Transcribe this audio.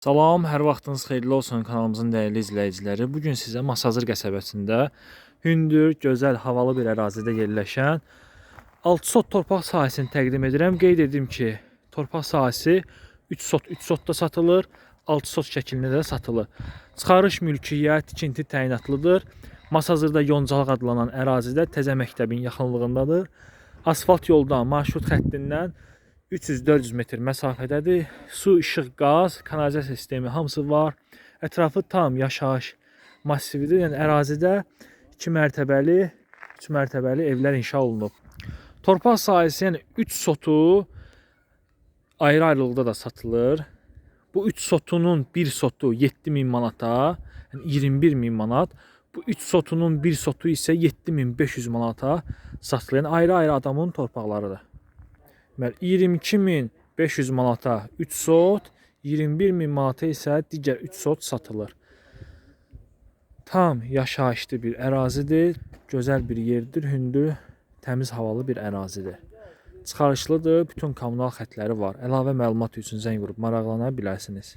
Salam, hər vaxtınız xeyirli olsun kanalımızın dəyərli izləyiciləri. Bu gün sizə Masazır qəsəbəsində hündür, gözəl, havalı bir ərazidə yerləşən 6 sot torpaq sahəsini təqdim edirəm. Qeyd edim ki, torpaq sahəsi 3 sot 3 sotda satılır, 6 sot şəklində də satılır. Çıxarış mülkiyyət, tikinti təyinatlıdır. Masazırda Yoncalıq adlanan ərazidə təzə məktəbin yaxınlığındadır. Asfalt yoldan, marşrut xəttindən 300-400 metr məsafədədir. Su, işıq, qaz, kanalizasiya sistemi hamısı var. Ətrafı tam yaşayış massividir. Yəni ərazidə 2 mərtəbəli, 3 mərtəbəli evlər inşa olunub. Torpaq sahəsi yəni 3 sotu ayrı-ayrılıqda da satılır. Bu 3 sotunun 1 sotu 7000 manata, yəni 21000 manat. Bu 3 sotunun 1 sotu isə 7500 manata satılır. Yəni ayrı-ayrı adamın torpaqlarıdır. Deməli 22500 manata 3 sot, 21000 manata isə digər 3 sot satılır. Tam yaşayışlı bir ərazidir, gözəl bir yerdir, hündür, təmiz havalı bir ərazidir. Çıxarışlıdır, bütün kommunal xətləri var. Əlavə məlumat üçün zəng vurub maraqlana bilərsiniz.